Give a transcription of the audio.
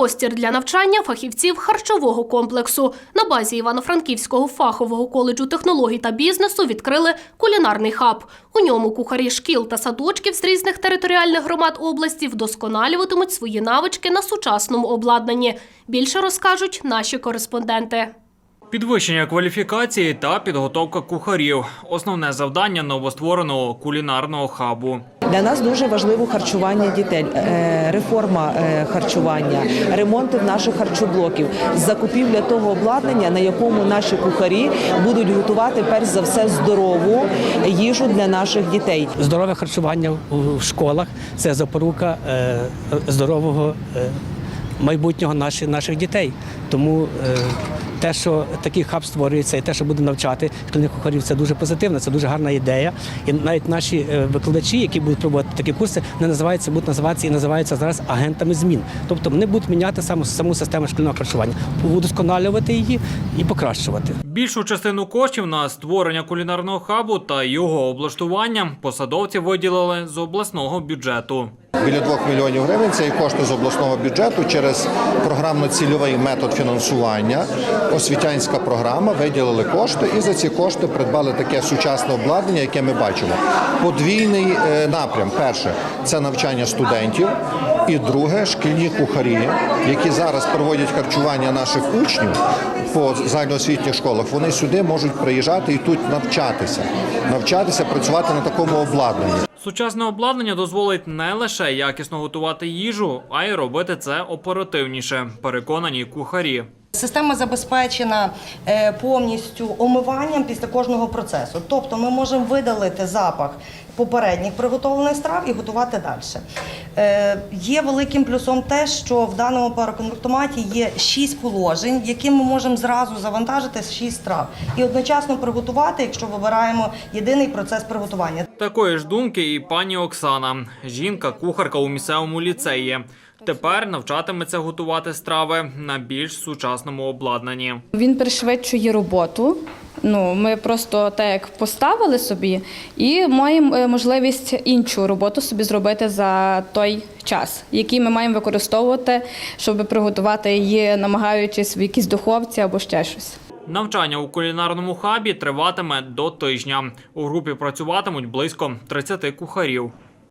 простір для навчання фахівців харчового комплексу. На базі Івано-Франківського фахового коледжу технологій та бізнесу відкрили кулінарний хаб. У ньому кухарі шкіл та садочків з різних територіальних громад області вдосконалюватимуть свої навички на сучасному обладнанні. Більше розкажуть наші кореспонденти. Підвищення кваліфікації та підготовка кухарів основне завдання новоствореного кулінарного хабу. Для нас дуже важливо харчування дітей, е, реформа е, харчування, ремонти в наших харчоблоків, закупівля того обладнання, на якому наші кухарі будуть готувати перш за все здорову їжу для наших дітей. Здорове харчування в школах це запорука е, здорового майбутнього наших, наших дітей. Тому те, що такий хаб створюється, і те, що буде навчати шкільних кухарів, це дуже позитивно, це дуже гарна ідея. І навіть наші е, викладачі, які будуть проводити такі курси, не називаються, будуть називатися і називаються зараз агентами змін. Тобто вони будуть міняти саму саму систему шкільного харчування, удосконалювати її і покращувати. Більшу частину коштів на створення кулінарного хабу та його облаштування посадовці виділили з обласного бюджету. Біля 2 мільйонів гривень це і кошти з обласного бюджету через програмно-цільовий метод фінансування. Освітянська програма виділили кошти і за ці кошти придбали таке сучасне обладнання, яке ми бачимо. Подвійний е, напрям: перше це навчання студентів, і друге шкільні кухарі, які зараз проводять харчування наших учнів по загальноосвітніх школах. Вони сюди можуть приїжджати і тут навчатися, навчатися працювати на такому обладнанні. Сучасне обладнання дозволить не лише якісно готувати їжу, а й робити це оперативніше. Переконані кухарі. Система забезпечена е, повністю омиванням після кожного процесу. Тобто ми можемо видалити запах попередніх приготовлених страв і готувати далі. Е, Є великим плюсом те, що в даному пароконвертоматі є 6 положень, які ми можемо зразу завантажити з 6 страв і одночасно приготувати, якщо вибираємо єдиний процес приготування. Такої ж думки і пані Оксана. Жінка кухарка у місцевому ліцеї. Тепер навчатиметься готувати страви на більш сучасному обладнанні. Він пришвидшує роботу. Ну, ми просто так як поставили собі і маємо е, можливість іншу роботу собі зробити за той час, який ми маємо використовувати, щоб приготувати її, намагаючись в якійсь духовці або ще щось. Навчання у кулінарному хабі триватиме до тижня. У групі працюватимуть близько 30 кухарів.